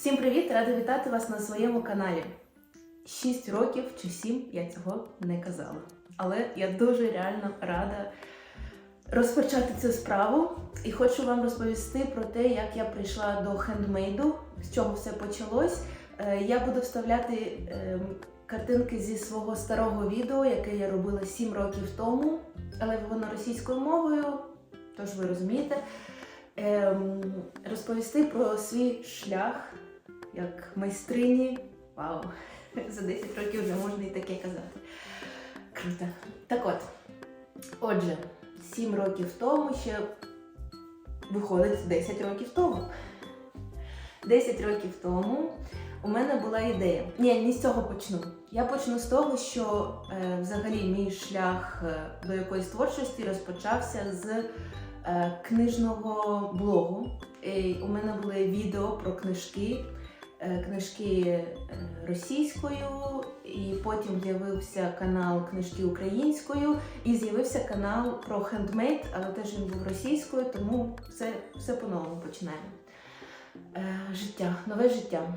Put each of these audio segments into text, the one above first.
Всім привіт! Рада вітати вас на своєму каналі. Шість років чи сім я цього не казала. Але я дуже реально рада розпочати цю справу і хочу вам розповісти про те, як я прийшла до хендмейду, з чого все почалось. Е, Я буду вставляти ем, картинки зі свого старого відео, яке я робила сім років тому, але воно російською мовою, тож ви розумієте. Ем, розповісти про свій шлях як майстрині. Вау! За 10 років вже можна і таке казати. Круто. Так от, отже, 7 років тому ще виходить 10 років тому. 10 років тому у мене була ідея. Ні, не з цього почну. Я почну з того, що е, взагалі мій шлях е, до якоїсь творчості розпочався з е, книжного блогу. І у мене були відео про книжки, книжки е, російською, і потім з'явився канал книжки українською, і з'явився канал про хендмейд, але теж він був російською, тому все, все по-новому починаємо. Е, життя, нове життя.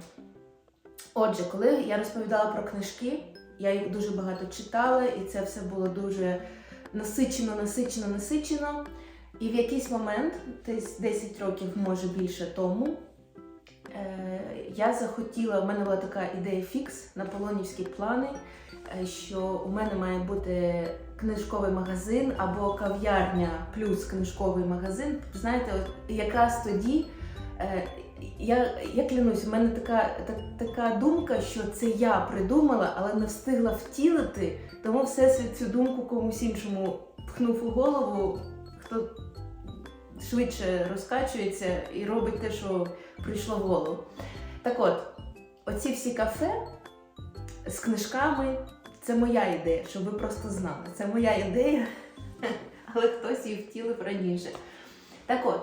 Отже, коли я розповідала про книжки, я їх дуже багато читала, і це все було дуже насичено, насичено, насичено. І в якийсь момент, десь 10 років, може більше тому, е, я захотіла, у мене була така ідея фікс, наполонівські плани, е, що у мене має бути книжковий магазин або кав'ярня плюс книжковий магазин. Знаєте, от якраз тоді. е, Я, я клянусь, у мене така, так, така думка, що це я придумала, але не встигла втілити, тому всесвіт цю думку комусь іншому пхнув у голову, хто швидше розкачується і робить те, що прийшло в голову. Так от, оці всі кафе з книжками це моя ідея, щоб ви просто знали. Це моя ідея, але хтось її втілив раніше. Так от.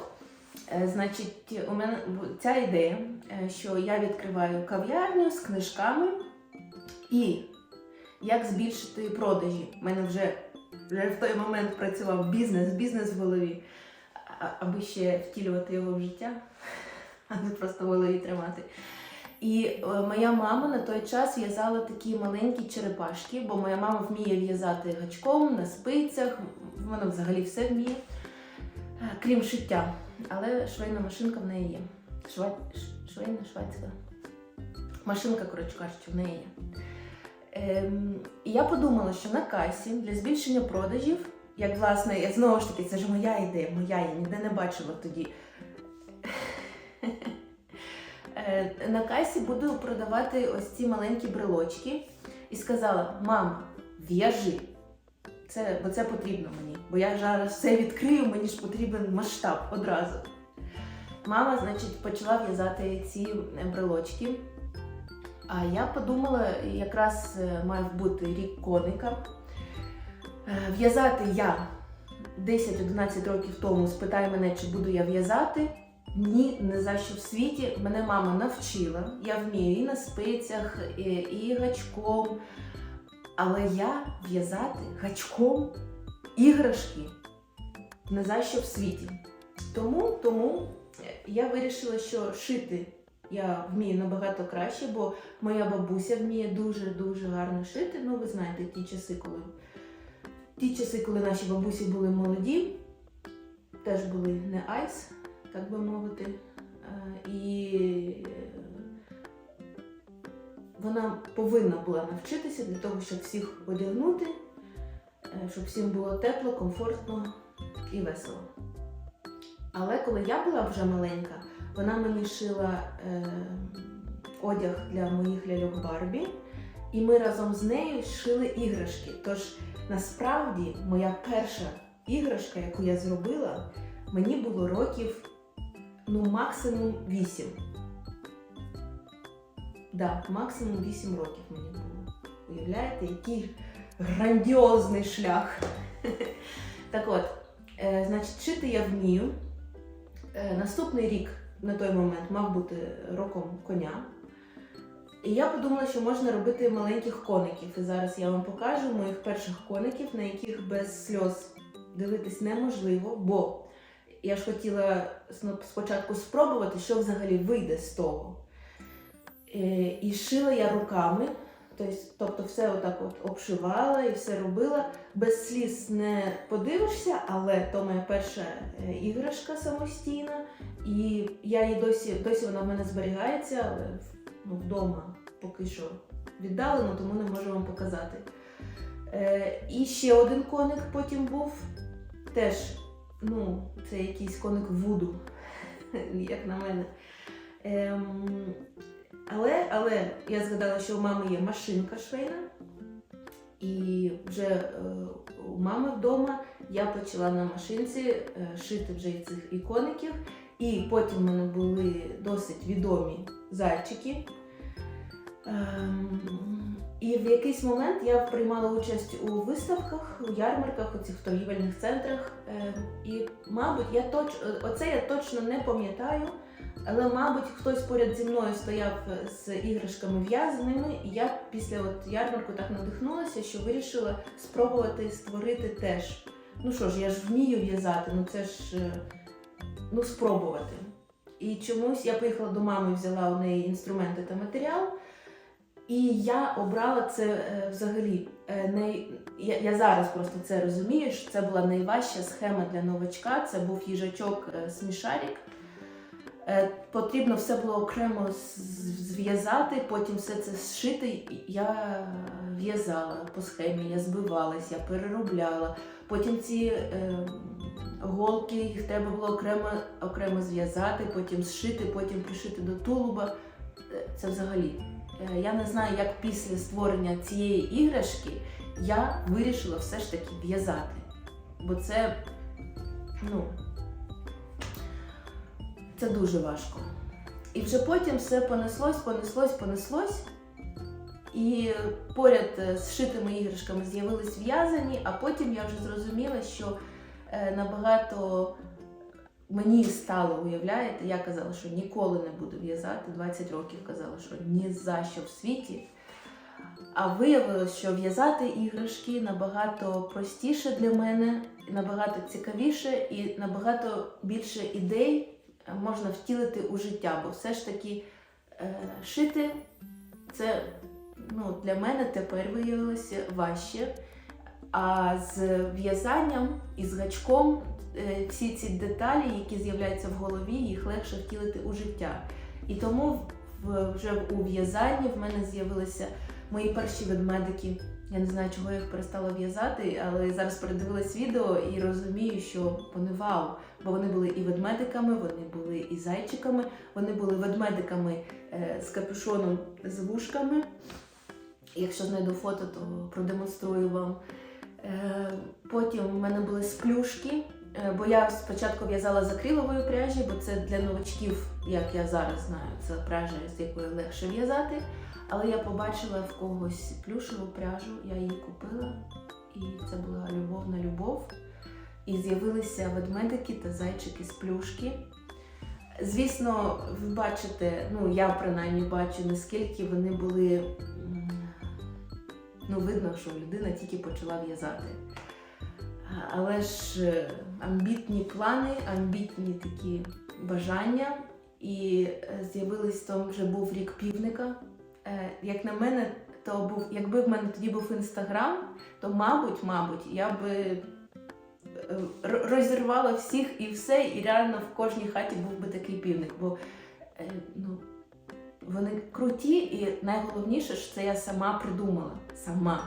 Е, Значить, у мене ця ідея, е, що я відкриваю кав'ярню з книжками і як збільшити продажі. У мене вже, вже в той момент працював бізнес, бізнес в голові, аби ще втілювати його в життя, а не просто в голові тримати. І е, моя мама на той час в'язала такі маленькі черепашки, бо моя мама вміє в'язати гачком на спицях, вона взагалі все вміє, е, крім шиття. Але швейна машинка в неї є. Шва... Швейна, шведська. Машинка, коротше кажучи, в неї є. Ем, і я подумала, що на касі для збільшення продажів, як власне, я знову ж таки, це ж моя ідея, моя, я ніде не бачила тоді. Е, На касі буду продавати ось ці маленькі брелочки. І сказала: мама, в'яжи. Це, бо це потрібно мені. Бо я зараз все відкрию, мені ж потрібен масштаб одразу. Мама, значить, почала в'язати ці е, брелочки. А я подумала, якраз е, мав бути рік коника. В'язати я 10-11 років тому спитай мене, чи буду я в'язати. Ні, не за що в світі. Мене мама навчила. Я вмію і на спицях, і, і гачком. Але я в'язати гачком іграшки не за що в світі. Тому, тому я вирішила, що шити я вмію набагато краще, бо моя бабуся вміє дуже-дуже гарно шити. Ну, ви знаєте, ті часи, коли ті часи, коли наші бабусі були молоді, теж були не айс, так би мовити. Е, І е, вона повинна була навчитися для того, щоб всіх одягнути, е, щоб всім було тепло, комфортно і весело. Але коли я була вже маленька, вона мені шила е, одяг для моїх ляльок Барбі, і ми разом з нею шили іграшки. Тож насправді моя перша іграшка, яку я зробила, мені було років ну, максимум 8. Да, максимум 8 років мені було. Уявляєте, який грандіозний шлях. Так от, е, значить, шити я вмію. Е, наступний рік на той момент мав бути роком коня. І я подумала, що можна робити маленьких коників. І зараз я вам покажу моїх перших коників, на яких без сльоз дивитись неможливо, бо я ж хотіла спочатку спробувати, що взагалі вийде з того. Е, І шила я руками. Тобто, тобто все отак от обшивала і все робила. Без сліз не подивишся, але то моя перша е, іграшка самостійна. І я її досі, досі вона в мене зберігається, але ну, вдома поки що віддалено, тому не можу вам показати. Е, і ще один коник потім був. Теж, ну, це якийсь коник вуду, як на мене. Ем, але, але я згадала, що у мами є машинка швейна, і вже е, у мами вдома я почала на машинці е, шити вже цих ікоників. І потім в мене були досить відомі зайчики. Ем, і в якийсь момент я приймала участь у виставках, у ярмарках, у цих торгівельних центрах. Ем, і, мабуть, я точ... оце я точно не пам'ятаю, але, мабуть, хтось поряд зі мною стояв з іграшками в'язаними, і я після от ярмарку так надихнулася, що вирішила спробувати створити теж. Ну що ж, я ж вмію в'язати, ну це ж е, ну, спробувати. І чомусь я поїхала до мами, взяла у неї інструменти та матеріал. І я обрала це е, взагалі. Е, най... я, я зараз просто це розумію, що це була найважча схема для новачка. Це був їжачок е, смішарік. Е, потрібно все було окремо зв'язати, потім все це зшити. Я в'язала по схемі, я збивалась, я переробляла. Потім ці е, голки, їх треба було окремо, окремо зв'язати, потім зшити, потім пришити до тулуба. Це взагалі. Е, Я не знаю, як після створення цієї іграшки я вирішила все ж таки в'язати. Бо це, ну, це дуже важко. І вже потім все понеслось, понеслось, понеслось. І поряд е, з шитими іграшками з'явились в'язані, а потім я вже зрозуміла, що е, набагато мені стало, уявляєте, я казала, що ніколи не буду в'язати. 20 років казала, що ні за що в світі. А виявилось, що в'язати іграшки набагато простіше для мене, набагато цікавіше і набагато більше ідей можна втілити у життя, бо все ж таки е, шити це ну, для мене тепер виявилося важче. А з в'язанням і з гачком всі ці деталі, які з'являються в голові, їх легше втілити у життя. І тому вже у в'язанні в мене з'явилися мої перші ведмедики. Я не знаю, чого я їх перестала в'язати, але зараз передивилась відео і розумію, що вони вау. Бо вони були і ведмедиками, вони були і зайчиками, вони були ведмедиками е, з капюшоном з вушками. Якщо знайду фото, то продемонструю вам. Е, Потім в мене були сплюшки, е, бо я спочатку в'язала з пряжі, бо це для новачків, як я зараз знаю, це пряжа, з якою легше в'язати. Але я побачила в когось плюшеву пряжу, я її купила, і це була любовна любов. І з'явилися ведмедики та зайчики з плюшки. Звісно, ви бачите, ну я принаймні бачу, наскільки вони були. Ну, видно, що людина тільки почала в'язати. Але ж е, амбітні плани, амбітні такі бажання. І е, з'явились там вже був рік півника. Е, Як на мене, то був, якби в мене тоді був інстаграм, то мабуть, мабуть, я би розірвала всіх і все, і реально в кожній хаті був би такий півник. Бо ну, вони круті, і найголовніше, що це я сама придумала. Сама.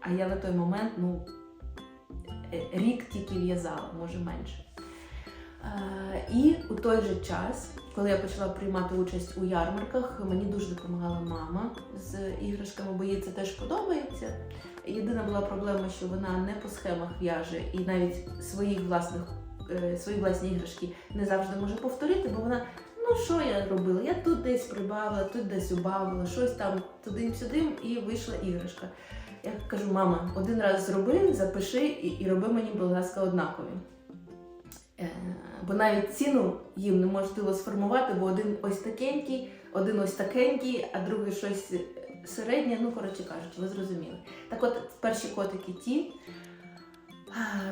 А я на той момент, ну, рік тільки в'язала, може менше. Е, І у той же час, коли я почала приймати участь у ярмарках, мені дуже допомагала мама з іграшками, бо їй це теж подобається. Єдина була проблема, що вона не по схемах в'яже і навіть своїх власних, е, свої власні іграшки не завжди може повторити, бо вона, ну що я робила? Я тут десь прибавила, тут десь убавила, щось там туди-сюди, і вийшла іграшка. Я кажу, мама, один раз зроби, запиши і, і роби мені, будь ласка, однакові. Е, Бо навіть ціну їм неможливо сформувати, бо один ось такенький, один ось такенький, а другий щось е, середнє. Ну, коротше кажучи, ви зрозуміли. Так от перші котики ті.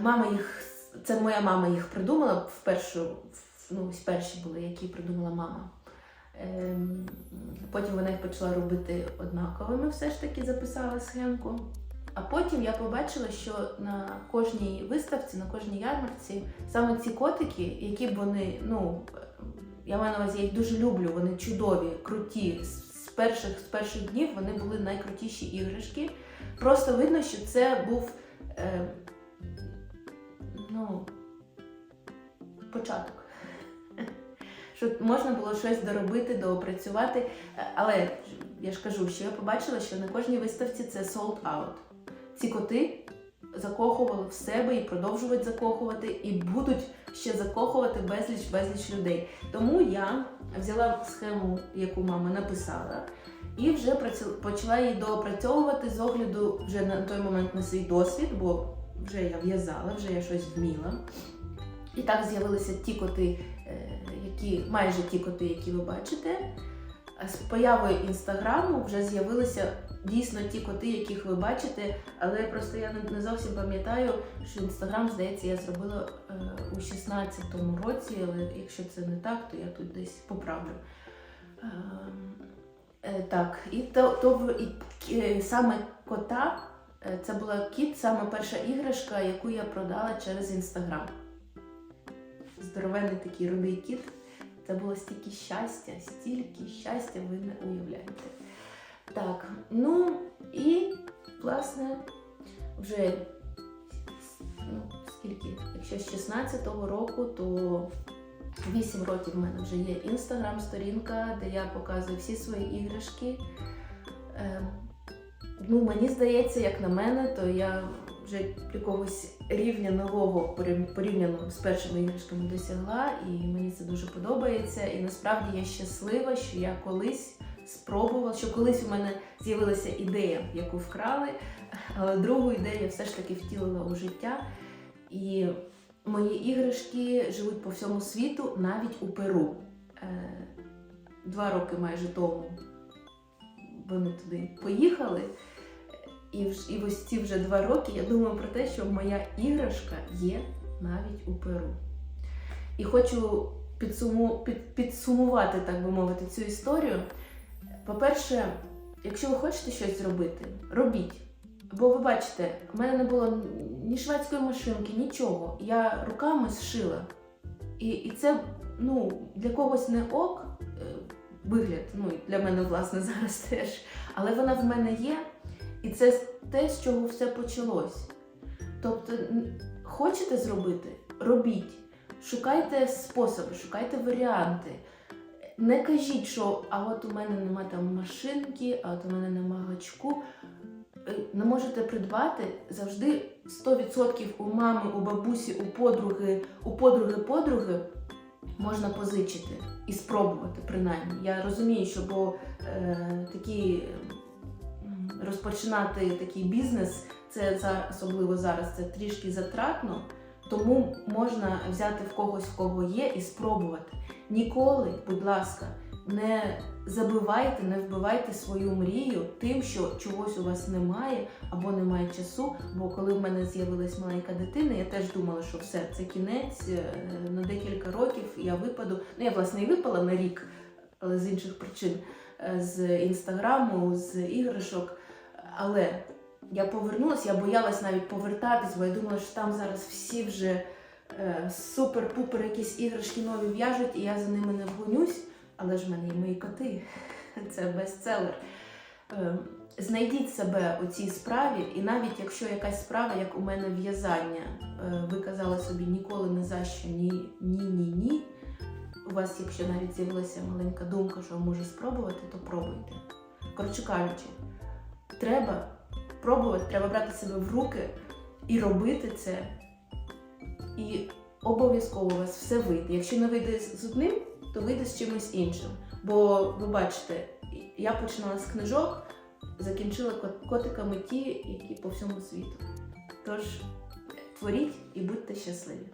Мама їх, це моя мама їх придумала в першу, ну, ось перші були, які придумала мама. Ем, Потім вона їх почала робити однаковими, все ж таки записала схемку. А потім я побачила, що на кожній виставці, на кожній ярмарці саме ці котики, які б вони, ну я маю на увазі, я їх дуже люблю, вони чудові, круті. З перших, з перших днів вони були найкрутіші іграшки. Просто видно, що це був е, ну, початок. Що можна було щось доробити, доопрацювати. Е, Але я ж кажу, що я побачила, що на кожній виставці це sold out. Ці коти закохували в себе і продовжують закохувати, і будуть ще закохувати безліч безліч людей. Тому я взяла схему, яку мама написала, і вже почала її доопрацьовувати з огляду вже на той момент на свій досвід, бо вже я в'язала, вже я щось вміла. І так з'явилися ті коти, які майже ті коти, які ви бачите. З появою інстаграму вже з'явилися дійсно ті коти, яких ви бачите, але просто я не- зовсім пам'ятаю, що інстаграм, здається, я зробила е, у 16-му році, але якщо це не так, то я тут десь поправлю. Ем, е, так, і то, то і, е, саме кота, е, це була кіт, саме перша іграшка, яку я продала через інстаграм. Здоровенний такий рудий кіт. Це було стільки щастя, стільки щастя, ви не уявляєте. Так, ну і власне вже ну, скільки? Якщо з 16-го року, то 8 років в мене вже є інстаграм-сторінка, де я показую всі свої іграшки. Е, ну, мені здається, як на мене, то я вже якогось рівня нового порівняно з першими іграшками досягла, і мені це дуже подобається. І насправді я щаслива, що я колись спробувала, що колись у мене з'явилася ідея, яку вкрали, але другу ідею я все ж таки втілила у життя. І мої іграшки живуть по всьому світу, навіть у Перу. Е, Два роки майже тому вони туди поїхали. І, і ось ці вже два роки я думаю про те, що моя іграшка є навіть у Перу. І хочу підсуму, під, підсумувати, так би мовити, цю історію. По-перше, якщо ви хочете щось зробити, робіть. Бо ви бачите, в мене не було ні шведської машинки, нічого. Я руками зшила. І, і це ну, для когось не ок е, вигляд, ну для мене, власне, зараз теж. Але вона в мене є, і це те, з чого все почалось. Тобто, хочете зробити? Робіть. Шукайте способи, шукайте варіанти. Не кажіть, що а от у мене нема там машинки, а от у мене нема гачку. Е, Не можете придбати завжди 100% у мами, у бабусі, у подруги, у подруги подруги можна позичити і спробувати принаймні. Я розумію, що бо е, такі розпочинати такий бізнес, це особливо зараз це трішки затратно, тому можна взяти в когось, в кого є, і спробувати. Ніколи, будь ласка, не забивайте, не вбивайте свою мрію тим, що чогось у вас немає або немає часу. Бо коли в мене з'явилась маленька дитина, я теж думала, що все, це кінець е, на декілька років я випаду. Ну я власне і випала на рік, але з інших причин е, з інстаграму, з іграшок. Але я повернулася, я боялась навіть повертатись, бо я думала, що там зараз всі вже е, супер-пупер якісь іграшки нові в'яжуть, і я за ними не вгонюсь. Але ж в мене є мої коти, це бестселер. Е, Знайдіть себе у цій справі, і навіть якщо якась справа, як у мене в'язання, е, ви казали собі ніколи не за що, ні, ні, ні, ні. У вас, якщо навіть з'явилася маленька думка, що може спробувати, то пробуйте. Коротше кажучи, треба пробувати, треба брати себе в руки і робити це. І обов'язково у вас все вийде. Якщо не вийде з одним, то вийде з чимось іншим. Бо ви бачите, я починала з книжок, закінчила кот- котиками ті, які по всьому світу. Тож творіть і будьте щасливі.